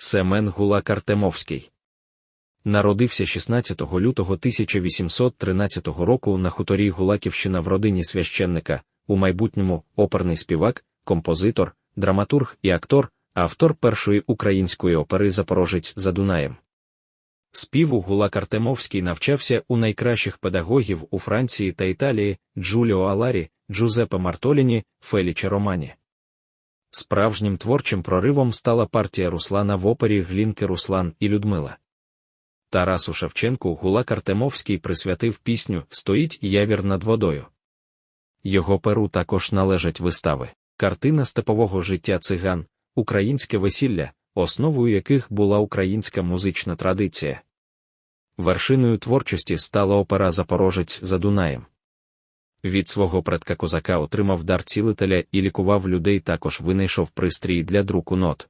Семен Гулак Артемовський. Народився 16 лютого 1813 року на хуторі Гулаківщина в родині священника, у майбутньому оперний співак, композитор, драматург і актор, автор першої української опери Запорожець за Дунаєм. Співу Гулак Артемовський навчався у найкращих педагогів у Франції та Італії Джуліо Аларі, Джузеппе Мартоліні, Феліче Романі. Справжнім творчим проривом стала партія Руслана в опері Глінки Руслан і Людмила. Тарасу Шевченку Гулак Артемовський присвятив пісню Стоїть явір над водою. Його перу також належать вистави, картина степового життя циган, українське весілля, основою яких була українська музична традиція. Вершиною творчості стала опера Запорожець за Дунаєм. Від свого предка козака отримав дар цілителя і лікував людей також винайшов пристрій для друку нот.